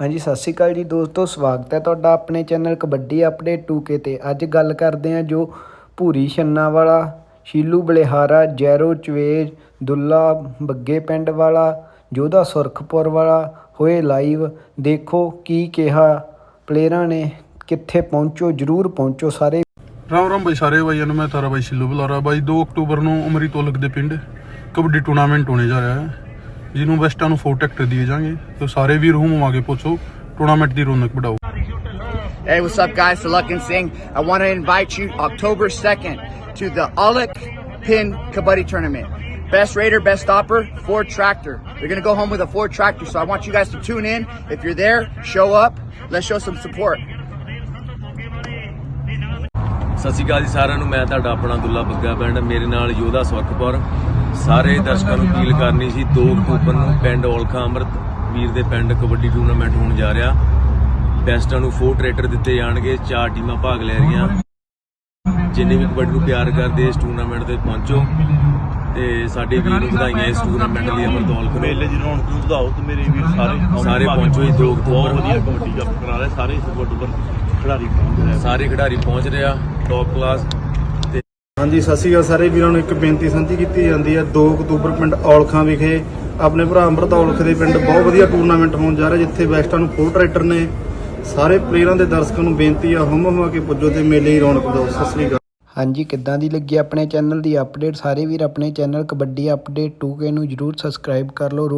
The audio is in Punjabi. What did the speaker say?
ਹਾਂਜੀ, ਸਤਿ ਸ਼੍ਰੀ ਅਕਾਲ ਜੀ ਦੋਸਤੋ, ਸਵਾਗਤ ਹੈ ਤੁਹਾਡਾ ਆਪਣੇ ਚੈਨਲ ਕਬੱਡੀ ਅਪਡੇਟ 2K ਤੇ। ਅੱਜ ਗੱਲ ਕਰਦੇ ਹਾਂ ਜੋ ਭੂਰੀ ਛੰਨਾ ਵਾਲਾ, ਸ਼ੀਲੂ ਬਲਿਹਾਰਾ, ਜੈਰੋ ਚਵੇਜ, ਦੁੱਲਾ ਬੱਗੇ ਪਿੰਡ ਵਾਲਾ, ਜੋਧਾ ਸੁਰਖਪੁਰ ਵਾਲਾ, ਹੋਏ ਲਾਈਵ। ਦੇਖੋ ਕੀ ਕਿਹਾ ਪਲੇਅਰਾਂ ਨੇ, ਕਿੱਥੇ ਪਹੁੰਚੋ, ਜਰੂਰ ਪਹੁੰਚੋ ਸਾਰੇ। ਰਾਮ ਰਾਮ ਬਾਈ, ਸਾਰੇ ਬਾਈਆਂ ਨੂੰ, ਮੈਂ ਤਾਰਾ ਬਾਈ, ਸ਼ਿੱਲੂ ਬੁਲਾਰਾ ਬਾਈ 2 ਅਕਤੂਬਰ ਨੂੰ ਉਮਰੀ ਤੋਲਕ ਦੇ ਪਿੰਡ ਕਬੱਡੀ ਟੂਰਨਾਮੈਂਟ ਹੋਣੇ ਜਾ ਰਿਹਾ ਹੈ। ਜਿਹਨੂੰ ਵੈਸਟਾਂ ਨੂੰ ਫੋਰ ਟਰੈਕਟਰ ਦਿਏ ਜਾਣਗੇ ਤੇ ਸਾਰੇ ਵੀਰ ਹੂਮ ਆ ਕੇ ਪੁੱਛੋ ਟੂਰਨਾਮੈਂਟ ਦੀ ਰੌਣਕ ਵਧਾਓ Hey, what's up, guys? Salakin Singh. I want to invite you October 2nd to the Alec Pin Kabaddi Tournament. Best raider, best stopper, Ford tractor. They're going to go home with a Ford tractor, so I want you guys to tune in. If you're there, show up. Let's show some support. ਸਤਿ ਸ਼੍ਰੀ ਅਕਾਲ ਜੀ ਸਾਰਿਆਂ ਨੂੰ ਮੈਂ ਤੁਹਾਡਾ ਆਪਣਾ ਦੁੱਲਾ ਬੱਗਾ ਪਿੰਡ ਮੇਰੇ ਨਾਲ ਯੋਧਾ ਸੁਖਪੁਰ ਸਾਰੇ ਦਰਸ਼ਕਾਂ ਨੂੰ ਅਪੀਲ ਕਰਨੀ ਸੀ 2 ਅਕਤੂਬਰ ਨੂੰ ਪਿੰਡ ਔਲਖਾ ਅੰਮ੍ਰਿਤ ਵੀਰ ਦੇ ਪਿੰਡ ਕਬੱਡੀ ਟੂਰਨਾਮੈਂਟ ਹੋਣ ਜਾ ਰਿਹਾ। ਬੈਸਟਾਂ ਨੂੰ ਫੋਰ ਟਰੈਕਟਰ ਦਿੱਤੇ ਜਾਣਗੇ ਚਾਰ ਟੀਮਾਂ ਭਾਗ ਲੈ ਰਹੀਆਂ। ਜਿੰਨੇ ਵੀ ਕਬੱਡੀ ਨੂੰ ਪਿਆਰ ਕਰਦੇ ਇਸ ਟੂਰਨਾਮੈਂਟ ਤੇ ਪਹੁੰਚੋ। ਤੇ ਸਾਡੇ ਵੀਰ ਨੂੰ ਵਧਾਈਆਂ ਇਸ ਟੂਰਨਾਮੈਂਟ ਲਈ ਅਮਰਤ ਔਲਖ ਨੂੰ। ਮੇਲੇ ਦੀ ਰੌਣਕ ਨੂੰ ਵਧਾਓ ਤੇ ਮੇਰੇ ਵੀਰ ਸਾਰੇ ਸਾਰੇ ਪਹੁੰਚੋ ਜੀ, ਦੋ ਬਹੁਤ ਅਕਤੂਬਰ। ਵਧੀਆ ਕਬੱਡੀ ਕੱਪ ਕਰਾ ਰਹੇ ਸਾਰੇ ਸਪੋਰਟ ਉੱਪਰ ਖਿਡਾਰੀ ਪਹੁੰਚ ਰਹੇ ਸਾਰੇ ਖਿਡਾਰੀ ਪਹੁੰਚ ਰਿਹਾ ਟੌਪ ਕਲਾਸ ਹਾਂਜੀ, ਸਤਿ ਸ਼੍ਰੀ ਅਕਾਲ ਸਾਰੇ ਵੀਰਾਂ ਨੂੰ ਇੱਕ ਬੇਨਤੀ ਸਾਂਝੀ ਕੀਤੀ ਜਾਂਦੀ ਹੈ। 2 ਅਕਤੂਬਰ ਪਿੰਡ ਔਲਖਾਂ ਵਿਖੇ ਆਪਣੇ ਭਰਾ ਅੰਮ੍ਰਿਤ ਔਲਖ ਦੇ ਪਿੰਡ ਬਹੁਤ ਵਧੀਆ ਟੂਰਨਾਮੈਂਟ ਹੋਣ ਜਾ ਰਿਹਾ, ਜਿੱਥੇ ਵੈਸਟਾਂ ਨੂੰ ਫੋਰ ਟਰੈਕਟਰ ਨੇ ਸਾਰੇ ਪਲੇਅਰਾਂ ਦੇ ਦਰਸ਼ਕਾਂ ਨੂੰ ਬੇਨਤੀ ਆ ਹਮ ਹਮ ਕੇ ਪੁੱਜੋ ਤੇ ਮੇਲੇ ਹੀ ਰੌਣਕ ਵਧਾਓ ਸਤਿ ਸ਼੍ਰੀ ਅਕਾਲ। ਹਾਂਜੀ, ਕਿੱਦਾਂ ਦੀ ਲੱਗੀ ਆਪਣੇ ਚੈਨਲ ਦੀ ਅਪਡੇਟ ਸਾਰੇ ਵੀਰ ਆਪਣੇ ਚੈਨਲ ਕਬੱਡੀ ਅਪਡੇਟ 2K ਨੂੰ ਜਰੂਰ ਸਬਸਕ੍ਰਾਈਬ ਕਰ ਲਓ। ਰੋ-